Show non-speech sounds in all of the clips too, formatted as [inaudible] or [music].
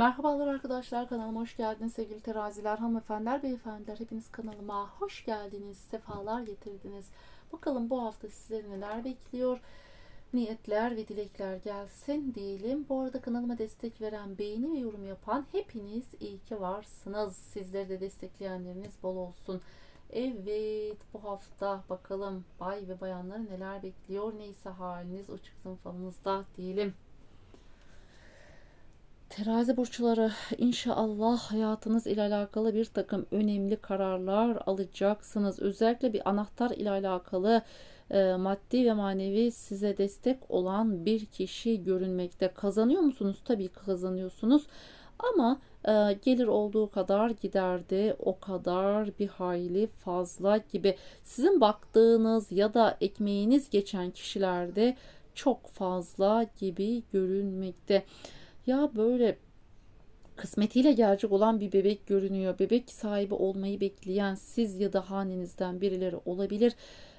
Merhabalar arkadaşlar kanalıma hoş geldiniz sevgili teraziler, hanımefendiler, beyefendiler. Hepiniz kanalıma hoş geldiniz, sefalar getirdiniz. Bakalım bu hafta sizleri neler bekliyor? Niyetler ve dilekler gelsin diyelim. Bu arada kanalıma destek veren, beğeni ve yorum yapan hepiniz iyi ki varsınız. Sizleri de destekleyenleriniz bol olsun. Evet bu hafta bakalım bay ve bayanları neler bekliyor? Neyse haliniz o çıksın falınızda diyelim. Terazi burçları inşallah hayatınız ile alakalı bir takım önemli kararlar alacaksınız. Özellikle bir anahtar ile alakalı e, maddi ve manevi size destek olan bir kişi görünmekte. Kazanıyor musunuz? Tabii kazanıyorsunuz. Ama e, gelir olduğu kadar giderdi o kadar bir hayli fazla gibi. Sizin baktığınız ya da ekmeğiniz geçen kişilerde çok fazla gibi görünmekte. Ya böyle kısmetiyle gelecek olan bir bebek görünüyor. Bebek sahibi olmayı bekleyen siz ya da hanenizden birileri olabilir.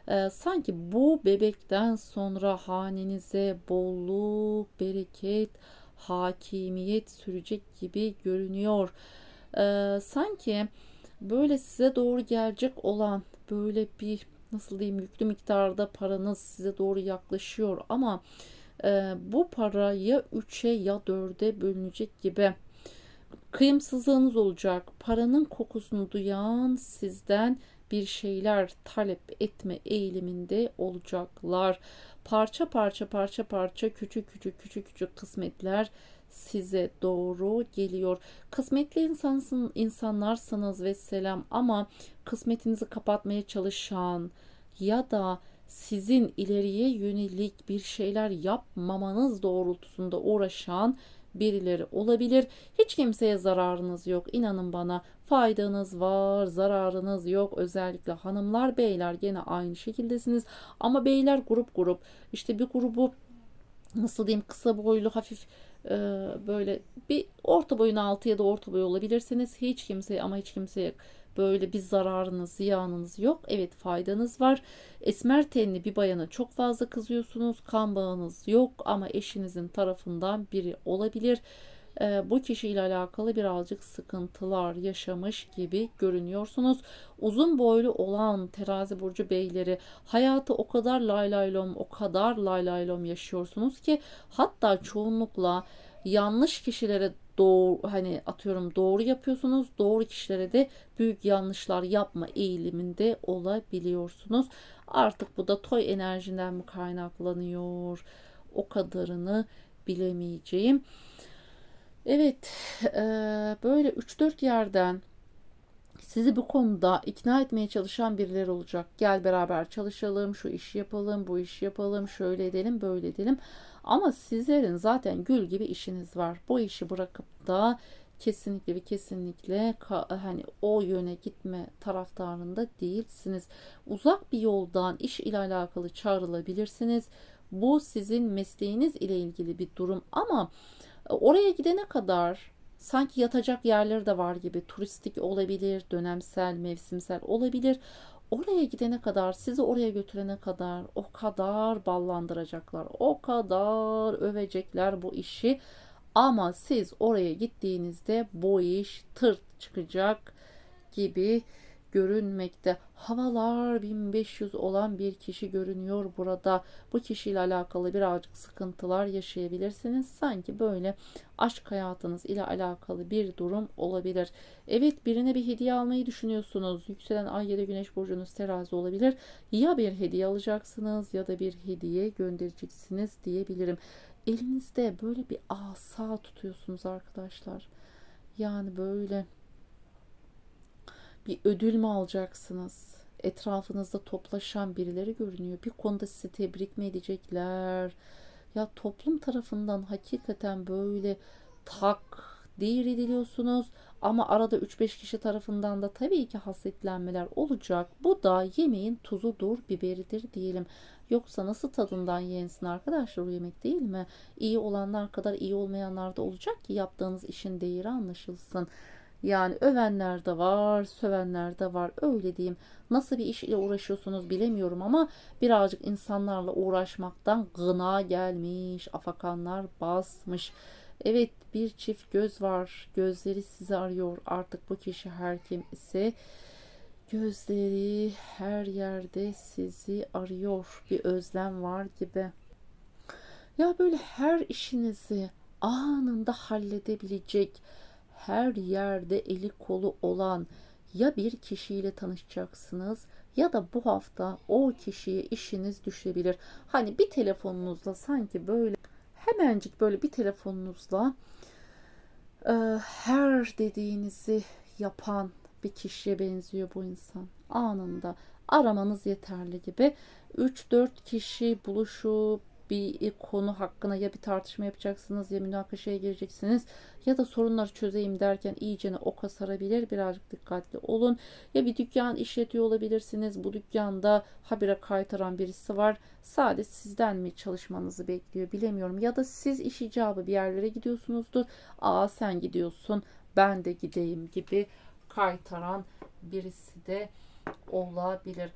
Ee, sanki bu bebekten sonra hanenize bolluk, bereket, hakimiyet sürecek gibi görünüyor. Ee, sanki böyle size doğru gelecek olan böyle bir nasıl diyeyim yüklü miktarda paranız size doğru yaklaşıyor ama e, bu para ya 3'e ya 4'e bölünecek gibi kıyımsızlığınız olacak. Paranın kokusunu duyan sizden bir şeyler talep etme eğiliminde olacaklar. Parça parça parça parça küçük küçük küçük küçük kısmetler size doğru geliyor. Kısmetli insansın, insanlarsınız ve selam ama kısmetinizi kapatmaya çalışan ya da sizin ileriye yönelik bir şeyler yapmamanız doğrultusunda uğraşan birileri olabilir. Hiç kimseye zararınız yok. İnanın bana faydanız var, zararınız yok. Özellikle hanımlar, beyler gene aynı şekildesiniz. Ama beyler grup grup. İşte bir grubu nasıl diyeyim kısa boylu hafif e, böyle bir orta boyun altı ya da orta boy olabilirsiniz. Hiç kimseye ama hiç kimseye böyle bir zararınız, ziyanınız yok. Evet faydanız var. Esmer tenli bir bayana çok fazla kızıyorsunuz. Kan bağınız yok ama eşinizin tarafından biri olabilir. Ee, bu kişiyle alakalı birazcık sıkıntılar yaşamış gibi görünüyorsunuz. Uzun boylu olan terazi burcu beyleri hayatı o kadar laylaylom o kadar laylaylom yaşıyorsunuz ki hatta çoğunlukla yanlış kişilere doğru hani atıyorum doğru yapıyorsunuz. Doğru kişilere de büyük yanlışlar yapma eğiliminde olabiliyorsunuz. Artık bu da toy enerjinden mi kaynaklanıyor? O kadarını bilemeyeceğim. Evet, e, böyle 3-4 yerden sizi bu konuda ikna etmeye çalışan birileri olacak. Gel beraber çalışalım, şu işi yapalım, bu işi yapalım, şöyle edelim, böyle edelim. Ama sizlerin zaten gül gibi işiniz var. Bu işi bırakıp da kesinlikle ve kesinlikle hani o yöne gitme taraftarında değilsiniz. Uzak bir yoldan iş ile alakalı çağrılabilirsiniz. Bu sizin mesleğiniz ile ilgili bir durum ama oraya gidene kadar sanki yatacak yerleri de var gibi turistik olabilir, dönemsel, mevsimsel olabilir. Oraya gidene kadar, sizi oraya götürene kadar o kadar ballandıracaklar, o kadar övecekler bu işi. Ama siz oraya gittiğinizde bu iş tırt çıkacak gibi görünmekte. Havalar 1500 olan bir kişi görünüyor burada. Bu kişiyle alakalı birazcık sıkıntılar yaşayabilirsiniz. Sanki böyle aşk hayatınız ile alakalı bir durum olabilir. Evet birine bir hediye almayı düşünüyorsunuz. Yükselen ay ya da güneş burcunuz terazi olabilir. Ya bir hediye alacaksınız ya da bir hediye göndereceksiniz diyebilirim. Elinizde böyle bir asa tutuyorsunuz arkadaşlar. Yani böyle bir ödül mü alacaksınız? Etrafınızda toplaşan birileri görünüyor. Bir konuda sizi tebrik mi edecekler? Ya toplum tarafından hakikaten böyle takdir ediliyorsunuz ama arada 3-5 kişi tarafından da tabii ki hasretlenmeler olacak. Bu da yemeğin tuzudur, biberidir diyelim. Yoksa nasıl tadından yensin arkadaşlar o yemek değil mi? İyi olanlar kadar iyi olmayanlar da olacak ki yaptığınız işin değeri anlaşılsın. Yani övenler de var, sövenler de var. Öyle diyeyim. Nasıl bir iş ile uğraşıyorsunuz bilemiyorum ama birazcık insanlarla uğraşmaktan gına gelmiş, afakanlar basmış. Evet bir çift göz var. Gözleri sizi arıyor. Artık bu kişi her kim ise gözleri her yerde sizi arıyor. Bir özlem var gibi. Ya böyle her işinizi anında halledebilecek, her yerde eli kolu olan ya bir kişiyle tanışacaksınız ya da bu hafta o kişiye işiniz düşebilir. Hani bir telefonunuzla sanki böyle hemencik böyle bir telefonunuzla e, her dediğinizi yapan bir kişiye benziyor bu insan. Anında aramanız yeterli gibi. 3-4 kişi buluşup bir konu hakkında ya bir tartışma yapacaksınız ya münakaşaya gireceksiniz ya da sorunları çözeyim derken iyicene oka sarabilir. Birazcık dikkatli olun. Ya bir dükkan işletiyor olabilirsiniz. Bu dükkanda habire kaytaran birisi var. Sadece sizden mi çalışmanızı bekliyor bilemiyorum. Ya da siz iş icabı bir yerlere gidiyorsunuzdur. Aa sen gidiyorsun ben de gideyim gibi kaytaran birisi de olabilir.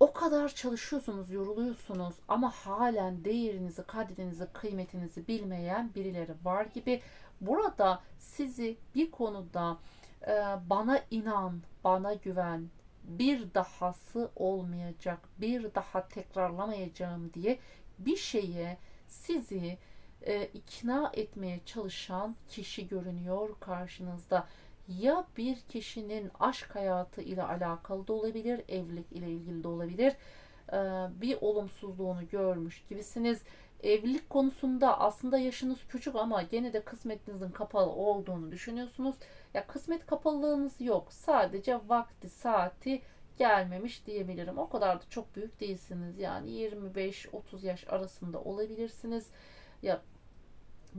O kadar çalışıyorsunuz, yoruluyorsunuz ama halen değerinizi, kadrinizi, kıymetinizi bilmeyen birileri var gibi. Burada sizi bir konuda e, bana inan, bana güven, bir dahası olmayacak, bir daha tekrarlamayacağım diye bir şeye sizi e, ikna etmeye çalışan kişi görünüyor karşınızda ya bir kişinin aşk hayatı ile alakalı da olabilir, evlilik ile ilgili de olabilir. Ee, bir olumsuzluğunu görmüş gibisiniz. Evlilik konusunda aslında yaşınız küçük ama gene de kısmetinizin kapalı olduğunu düşünüyorsunuz. Ya kısmet kapalılığınız yok. Sadece vakti, saati gelmemiş diyebilirim. O kadar da çok büyük değilsiniz. Yani 25-30 yaş arasında olabilirsiniz. Ya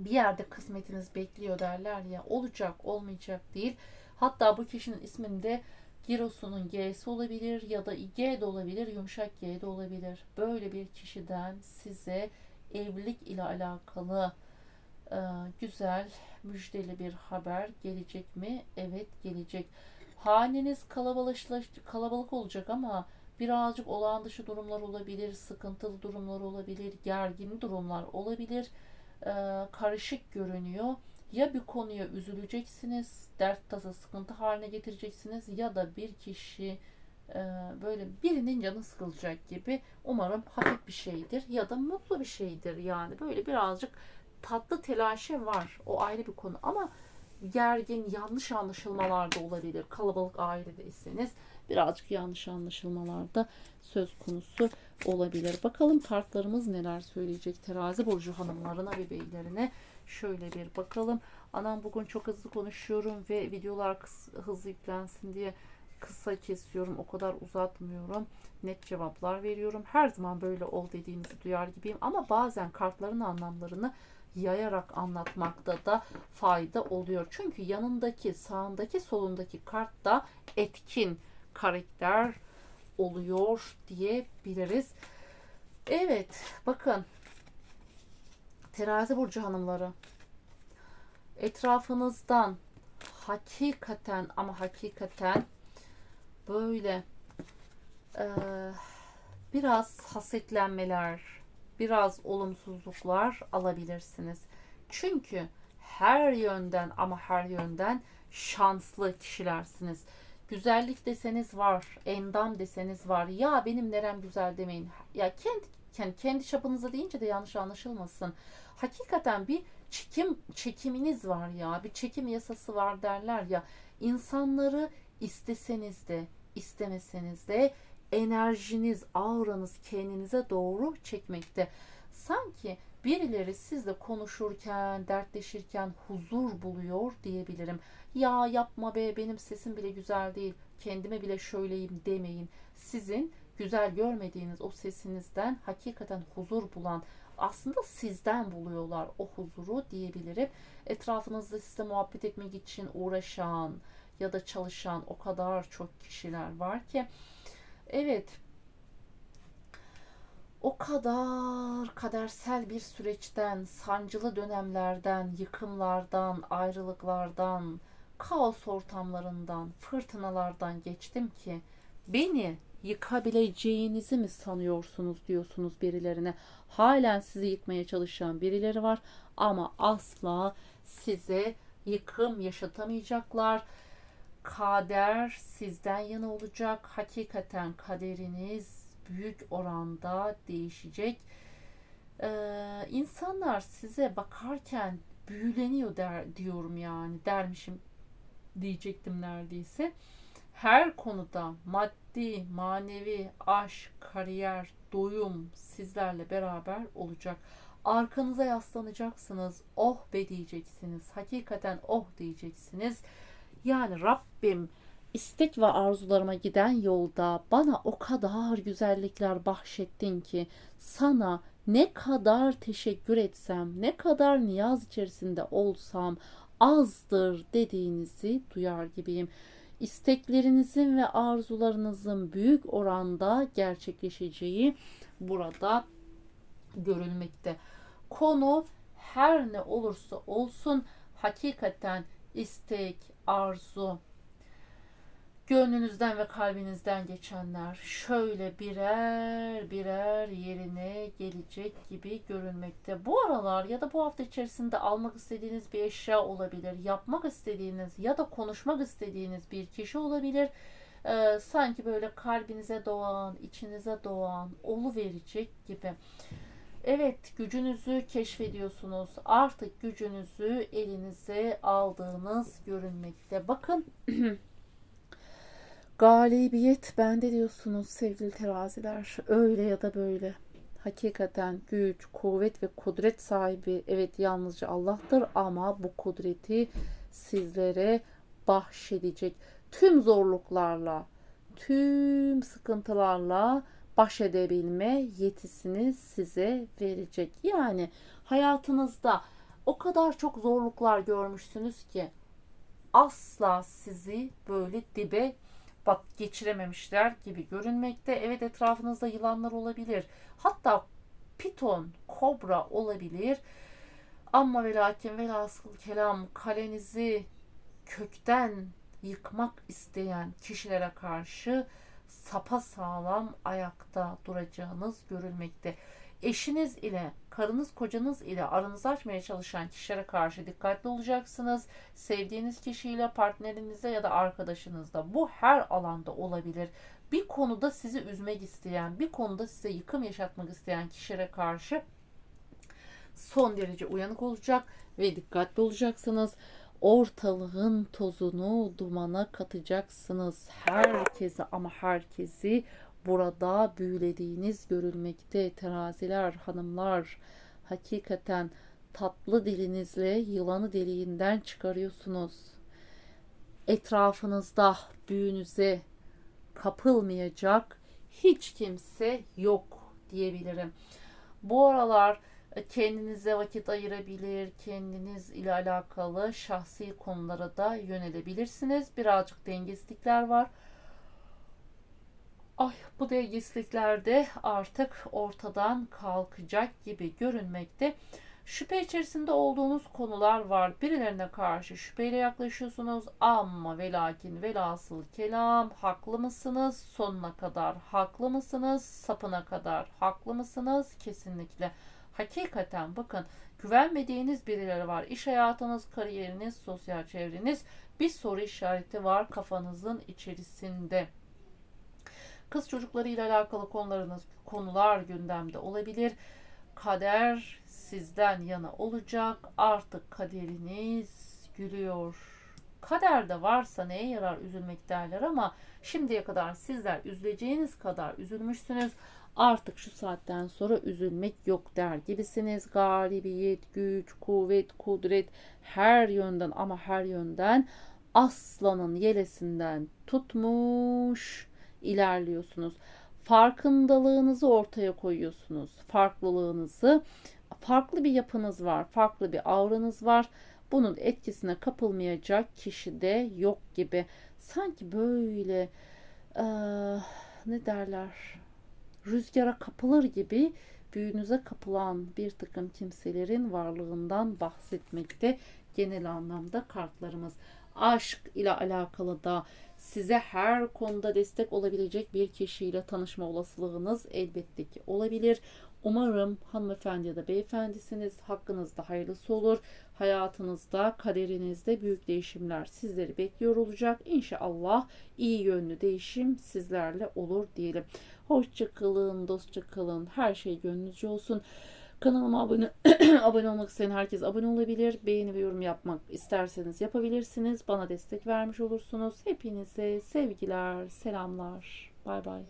bir yerde kısmetiniz bekliyor derler ya olacak olmayacak değil. Hatta bu kişinin isminde Girosu'nun G'si olabilir ya da G de olabilir, yumuşak G de olabilir. Böyle bir kişiden size evlilik ile alakalı e, güzel, müjdeli bir haber gelecek mi? Evet gelecek. Haneniz kalabalık olacak ama birazcık olağan dışı durumlar olabilir, sıkıntılı durumlar olabilir, gergin durumlar olabilir e, karışık görünüyor. Ya bir konuya üzüleceksiniz, dert tasa sıkıntı haline getireceksiniz ya da bir kişi e, böyle birinin canı sıkılacak gibi umarım hafif bir şeydir ya da mutlu bir şeydir yani. Böyle birazcık tatlı telaşe var. O ayrı bir konu ama gergin yanlış anlaşılmalar da olabilir. Kalabalık ailedeyseniz birazcık yanlış anlaşılmalarda söz konusu olabilir. Bakalım kartlarımız neler söyleyecek terazi burcu hanımlarına ve beylerine. Şöyle bir bakalım. Anam bugün çok hızlı konuşuyorum ve videolar hızlı yüklensin diye kısa kesiyorum. O kadar uzatmıyorum. Net cevaplar veriyorum. Her zaman böyle ol dediğinizi duyar gibiyim. Ama bazen kartların anlamlarını yayarak anlatmakta da fayda oluyor. Çünkü yanındaki, sağındaki, solundaki kart da etkin karakter oluyor diyebiliriz. Evet bakın terazi burcu hanımları etrafınızdan hakikaten ama hakikaten böyle e, biraz hasetlenmeler, biraz olumsuzluklar alabilirsiniz. Çünkü her yönden ama her yönden şanslı kişilersiniz. Güzellik deseniz var, endam deseniz var. Ya benim nerem güzel demeyin. Ya kendi kendi, kendi çapınıza deyince de yanlış anlaşılmasın. Hakikaten bir çekim çekiminiz var ya. Bir çekim yasası var derler ya. İnsanları isteseniz de istemeseniz de enerjiniz, auranız kendinize doğru çekmekte. Sanki birileri sizle konuşurken, dertleşirken huzur buluyor diyebilirim. Ya yapma be benim sesim bile güzel değil. Kendime bile şöyleyim demeyin. Sizin güzel görmediğiniz o sesinizden hakikaten huzur bulan aslında sizden buluyorlar o huzuru diyebilirim. Etrafınızda size muhabbet etmek için uğraşan ya da çalışan o kadar çok kişiler var ki evet o kadar kadersel bir süreçten, sancılı dönemlerden, yıkımlardan, ayrılıklardan, kaos ortamlarından, fırtınalardan geçtim ki beni yıkabileceğinizi mi sanıyorsunuz diyorsunuz birilerine. Halen sizi yıkmaya çalışan birileri var ama asla size yıkım yaşatamayacaklar. Kader sizden yana olacak. Hakikaten kaderiniz büyük oranda değişecek. Ee, insanlar size bakarken büyüleniyor der, diyorum yani dermişim diyecektim neredeyse. Her konuda maddi, manevi, aşk, kariyer, doyum sizlerle beraber olacak. Arkanıza yaslanacaksınız. Oh be diyeceksiniz. Hakikaten oh diyeceksiniz. Yani Rabbim istek ve arzularıma giden yolda bana o kadar güzellikler bahşettin ki sana ne kadar teşekkür etsem, ne kadar niyaz içerisinde olsam azdır dediğinizi duyar gibiyim. İsteklerinizin ve arzularınızın büyük oranda gerçekleşeceği burada görülmekte. Konu her ne olursa olsun hakikaten istek, arzu, gönlünüzden ve kalbinizden geçenler şöyle birer birer yerine gelecek gibi görünmekte. Bu aralar ya da bu hafta içerisinde almak istediğiniz bir eşya olabilir, yapmak istediğiniz ya da konuşmak istediğiniz bir kişi olabilir. Ee, sanki böyle kalbinize doğan, içinize doğan, olu verecek gibi. Evet, gücünüzü keşfediyorsunuz. Artık gücünüzü elinize aldığınız görünmekte. Bakın [clears throat] Galibiyet bende diyorsunuz sevgili teraziler. Öyle ya da böyle. Hakikaten güç, kuvvet ve kudret sahibi evet yalnızca Allah'tır ama bu kudreti sizlere bahşedecek. Tüm zorluklarla, tüm sıkıntılarla baş edebilme yetisini size verecek. Yani hayatınızda o kadar çok zorluklar görmüşsünüz ki asla sizi böyle dibe bat geçirememişler gibi görünmekte. Evet etrafınızda yılanlar olabilir. Hatta piton, kobra olabilir. Ama ve lakin velhasıl kelam kalenizi kökten yıkmak isteyen kişilere karşı sapa sağlam ayakta duracağınız görülmekte. Eşiniz ile, karınız, kocanız ile aranızı açmaya çalışan kişilere karşı dikkatli olacaksınız. Sevdiğiniz kişiyle, partnerinizle ya da arkadaşınızla bu her alanda olabilir. Bir konuda sizi üzmek isteyen, bir konuda size yıkım yaşatmak isteyen kişilere karşı son derece uyanık olacak ve dikkatli olacaksınız. Ortalığın tozunu dumana katacaksınız. Herkese ama herkesi burada büyülediğiniz görülmekte teraziler hanımlar hakikaten tatlı dilinizle yılanı deliğinden çıkarıyorsunuz. Etrafınızda büyünüze kapılmayacak hiç kimse yok diyebilirim. Bu aralar kendinize vakit ayırabilir, kendiniz ile alakalı şahsi konulara da yönelebilirsiniz. Birazcık dengesizlikler var. Ay bu dengesizlikler de artık ortadan kalkacak gibi görünmekte. Şüphe içerisinde olduğunuz konular var. Birilerine karşı şüpheyle yaklaşıyorsunuz ama ve lakin velhasıl kelam haklı mısınız? Sonuna kadar haklı mısınız? Sapına kadar haklı mısınız? Kesinlikle. Hakikaten bakın güvenmediğiniz birileri var. İş hayatınız, kariyeriniz, sosyal çevreniz bir soru işareti var kafanızın içerisinde. Kız çocukları ile alakalı konularınız, konular gündemde olabilir. Kader sizden yana olacak. Artık kaderiniz gülüyor. Kaderde varsa neye yarar üzülmek derler ama şimdiye kadar sizler üzüleceğiniz kadar üzülmüşsünüz. Artık şu saatten sonra üzülmek yok der gibisiniz. Galibiyet, güç, kuvvet, kudret her yönden ama her yönden aslanın yelesinden tutmuş ilerliyorsunuz. Farkındalığınızı ortaya koyuyorsunuz. Farklılığınızı, farklı bir yapınız var, farklı bir auranız var. Bunun etkisine kapılmayacak kişi de yok gibi. Sanki böyle ee, ne derler? Rüzgara kapılır gibi büyünüze kapılan bir takım kimselerin varlığından bahsetmekte genel anlamda kartlarımız. aşk ile alakalı da size her konuda destek olabilecek bir kişiyle tanışma olasılığınız elbette ki olabilir. Umarım hanımefendi ya da beyefendisiniz hakkınızda hayırlısı olur. Hayatınızda, kaderinizde büyük değişimler sizleri bekliyor olacak. İnşallah iyi yönlü değişim sizlerle olur diyelim. Hoşça kalın, dostça kalın. Her şey gönlünüzce olsun. Kanalıma abone [clears throat] abone olmak isteyen herkes abone olabilir. Beğeni ve yorum yapmak isterseniz yapabilirsiniz. Bana destek vermiş olursunuz. Hepinize sevgiler, selamlar. Bay bay.